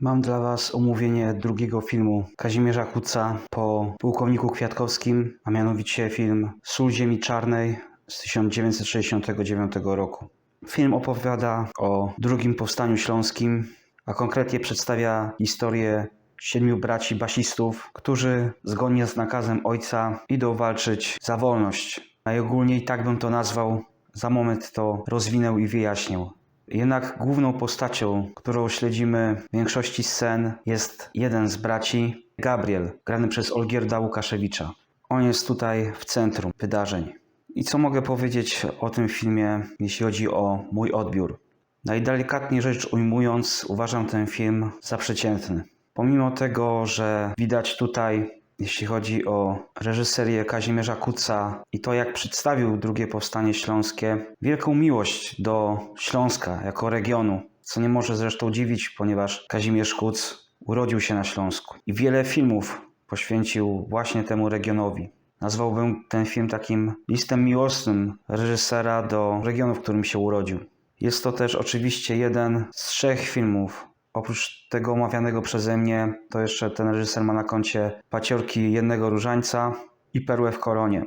Mam dla Was omówienie drugiego filmu Kazimierza Kuca po pułkowniku Kwiatkowskim, a mianowicie film Sól Ziemi Czarnej z 1969 roku. Film opowiada o drugim powstaniu śląskim, a konkretnie przedstawia historię siedmiu braci basistów, którzy zgodnie z nakazem ojca idą walczyć za wolność. Najogólniej tak bym to nazwał, za moment to rozwinę i wyjaśnię. Jednak główną postacią, którą śledzimy w większości scen, jest jeden z braci, Gabriel, grany przez Olgierda Łukaszewicza. On jest tutaj w centrum wydarzeń. I co mogę powiedzieć o tym filmie, jeśli chodzi o mój odbiór? Najdelikatniej rzecz ujmując, uważam ten film za przeciętny. Pomimo tego, że widać tutaj, jeśli chodzi o reżyserię Kazimierza Kuca i to, jak przedstawił drugie powstanie śląskie, wielką miłość do Śląska jako regionu, co nie może zresztą dziwić, ponieważ Kazimierz Kuc urodził się na Śląsku i wiele filmów poświęcił właśnie temu regionowi. Nazwałbym ten film takim listem miłosnym reżysera do regionu, w którym się urodził. Jest to też oczywiście jeden z trzech filmów. Oprócz tego omawianego przeze mnie, to jeszcze ten reżyser ma na koncie Paciorki Jednego Różańca i Perłę w Koronie,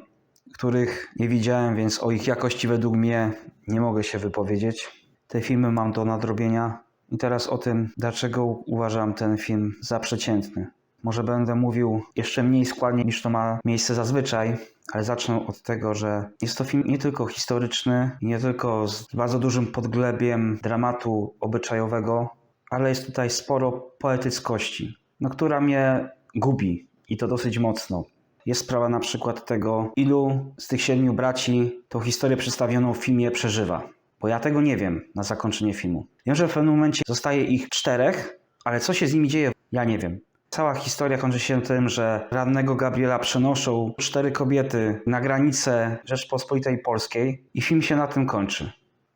których nie widziałem, więc o ich jakości według mnie nie mogę się wypowiedzieć. Te filmy mam do nadrobienia. I teraz o tym, dlaczego uważam ten film za przeciętny. Może będę mówił jeszcze mniej składnie niż to ma miejsce zazwyczaj, ale zacznę od tego, że jest to film nie tylko historyczny, nie tylko z bardzo dużym podglebiem dramatu obyczajowego, ale jest tutaj sporo poetyckości, no, która mnie gubi i to dosyć mocno. Jest sprawa na przykład tego, ilu z tych siedmiu braci tą historię przedstawioną w filmie przeżywa. Bo ja tego nie wiem na zakończenie filmu. Wiem, że w pewnym momencie zostaje ich czterech, ale co się z nimi dzieje, ja nie wiem. Cała historia kończy się tym, że rannego Gabriela przenoszą cztery kobiety na granicę Rzeczpospolitej Polskiej i film się na tym kończy.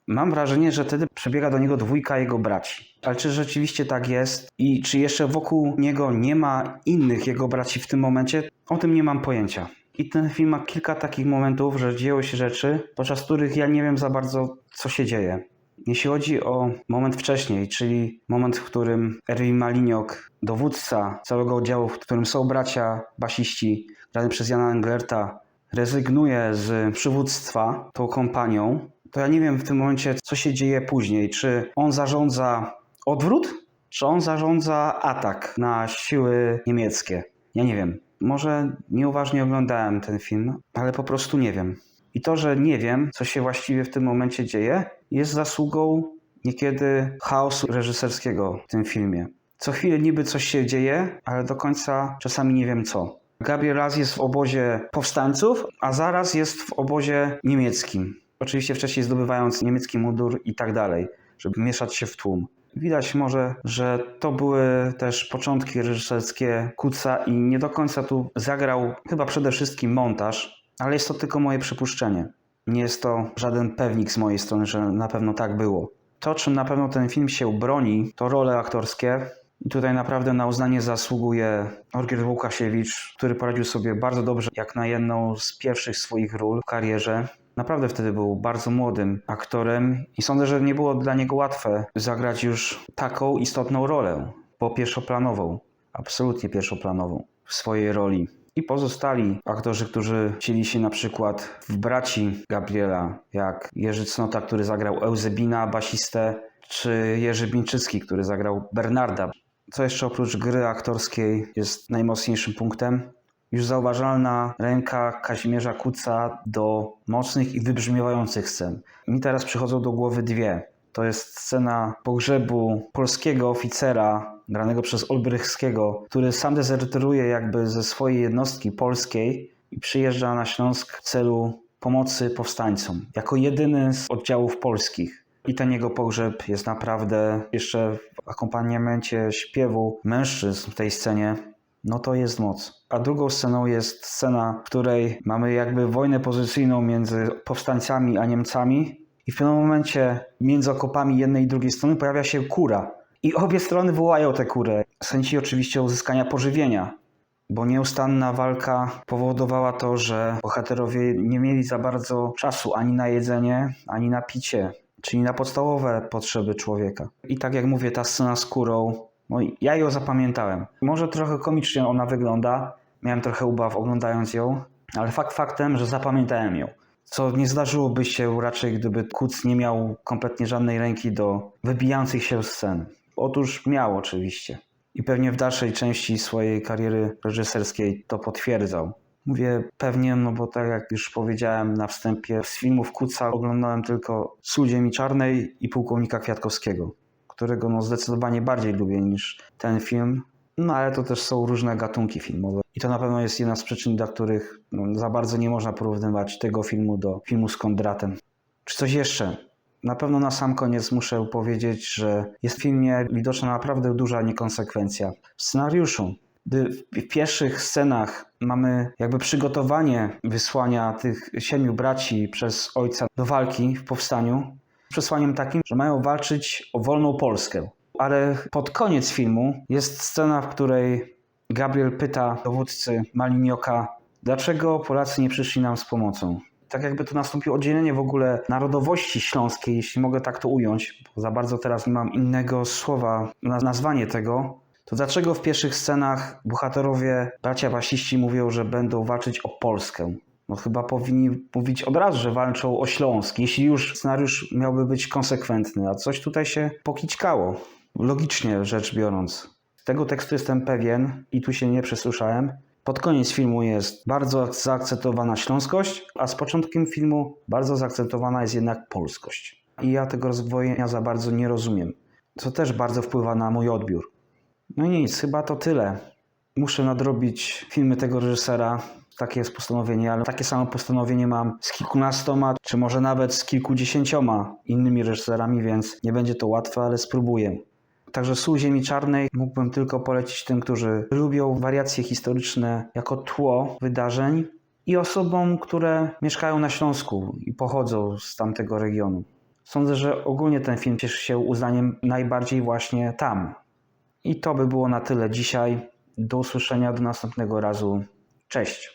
Mam wrażenie, że wtedy przebiega do niego dwójka jego braci. Ale czy rzeczywiście tak jest i czy jeszcze wokół niego nie ma innych jego braci w tym momencie, o tym nie mam pojęcia. I ten film ma kilka takich momentów, że dzieją się rzeczy, podczas których ja nie wiem za bardzo, co się dzieje. Jeśli chodzi o moment wcześniej, czyli moment, w którym Erwin Maliniok, dowódca całego oddziału, w którym są bracia basiści, grany przez Jana Englerta, rezygnuje z przywództwa tą kompanią, to ja nie wiem w tym momencie, co się dzieje później. Czy on zarządza odwrót, czy on zarządza atak na siły niemieckie? Ja nie wiem. Może nieuważnie oglądałem ten film, ale po prostu nie wiem. I to, że nie wiem, co się właściwie w tym momencie dzieje, jest zasługą niekiedy chaosu reżyserskiego w tym filmie. Co chwilę niby coś się dzieje, ale do końca czasami nie wiem co. Gabriel raz jest w obozie powstańców, a zaraz jest w obozie niemieckim. Oczywiście wcześniej zdobywając niemiecki mundur i tak dalej, żeby mieszać się w tłum. Widać może, że to były też początki reżyserskie Kuca i nie do końca tu zagrał chyba przede wszystkim montaż, ale jest to tylko moje przypuszczenie. Nie jest to żaden pewnik z mojej strony, że na pewno tak było. To, czym na pewno ten film się broni, to role aktorskie. I tutaj naprawdę na uznanie zasługuje Orgier Łukasiewicz, który poradził sobie bardzo dobrze, jak na jedną z pierwszych swoich ról w karierze. Naprawdę wtedy był bardzo młodym aktorem i sądzę, że nie było dla niego łatwe zagrać już taką istotną rolę, bo pierwszoplanową, absolutnie pierwszoplanową w swojej roli. I pozostali aktorzy, którzy chcieli się na przykład w braci Gabriela, jak Jerzy Cnota, który zagrał Eusebina, basistę, czy Jerzy Bińczycki, który zagrał Bernarda. Co jeszcze oprócz gry aktorskiej jest najmocniejszym punktem? Już zauważalna ręka Kazimierza Kuca do mocnych i wybrzmiewających scen. Mi teraz przychodzą do głowy dwie. To jest scena pogrzebu polskiego oficera, granego przez Olbrychskiego, który sam dezerteruje jakby ze swojej jednostki polskiej i przyjeżdża na Śląsk w celu pomocy powstańcom. Jako jedyny z oddziałów polskich. I ten jego pogrzeb jest naprawdę jeszcze w akompaniamencie śpiewu mężczyzn w tej scenie. No to jest moc. A drugą sceną jest scena, w której mamy jakby wojnę pozycyjną między powstańcami a Niemcami. I w pewnym momencie między okopami jednej i drugiej strony pojawia się kura. I obie strony wołają tę kurę. Chęci oczywiście uzyskania pożywienia. Bo nieustanna walka powodowała to, że bohaterowie nie mieli za bardzo czasu ani na jedzenie, ani na picie, czyli na podstawowe potrzeby człowieka. I tak jak mówię, ta scena z kurą No ja ją zapamiętałem. Może trochę komicznie ona wygląda, miałem trochę ubaw oglądając ją, ale fakt faktem, że zapamiętałem ją. Co nie zdarzyłoby się raczej, gdyby Kuc nie miał kompletnie żadnej ręki do wybijających się scen. Otóż miał oczywiście. I pewnie w dalszej części swojej kariery reżyserskiej to potwierdzał. Mówię pewnie, no bo tak jak już powiedziałem na wstępie, z filmów Kuca oglądałem tylko Sól Ziemi Czarnej i Pułkownika Kwiatkowskiego, którego no zdecydowanie bardziej lubię niż ten film. No ale to też są różne gatunki filmowe. I to na pewno jest jedna z przyczyn, dla których no, za bardzo nie można porównywać tego filmu do filmu z Kondratem. Czy coś jeszcze? Na pewno na sam koniec muszę powiedzieć, że jest w filmie widoczna naprawdę duża niekonsekwencja. W scenariuszu, gdy w pierwszych scenach mamy jakby przygotowanie wysłania tych siedmiu braci przez ojca do walki w powstaniu, przesłaniem takim, że mają walczyć o wolną Polskę. Ale pod koniec filmu jest scena, w której Gabriel pyta dowódcy Malinioka, dlaczego Polacy nie przyszli nam z pomocą. Tak jakby tu nastąpiło oddzielenie w ogóle narodowości śląskiej, jeśli mogę tak to ująć, bo za bardzo teraz nie mam innego słowa na nazwanie tego, to dlaczego w pierwszych scenach bohaterowie, bracia basiści mówią, że będą walczyć o Polskę? No chyba powinni mówić od razu, że walczą o Śląsk, jeśli już scenariusz miałby być konsekwentny, a coś tutaj się pokićkało. Logicznie rzecz biorąc. Z tego tekstu jestem pewien i tu się nie przesłyszałem. Pod koniec filmu jest bardzo zaakcentowana śląskość, a z początkiem filmu bardzo zaakcentowana jest jednak polskość. I ja tego rozdwojenia za bardzo nie rozumiem, co też bardzo wpływa na mój odbiór. No i nic, chyba to tyle. Muszę nadrobić filmy tego reżysera. Takie jest postanowienie, ale takie samo postanowienie mam z kilkunastoma, czy może nawet z kilkudziesięcioma innymi reżyserami, więc nie będzie to łatwe, ale spróbuję. Także Sól Ziemi Czarnej mógłbym tylko polecić tym, którzy lubią wariacje historyczne jako tło wydarzeń i osobom, które mieszkają na Śląsku i pochodzą z tamtego regionu. Sądzę, że ogólnie ten film cieszy się uznaniem najbardziej właśnie tam. I to by było na tyle dzisiaj. Do usłyszenia do następnego razu. Cześć.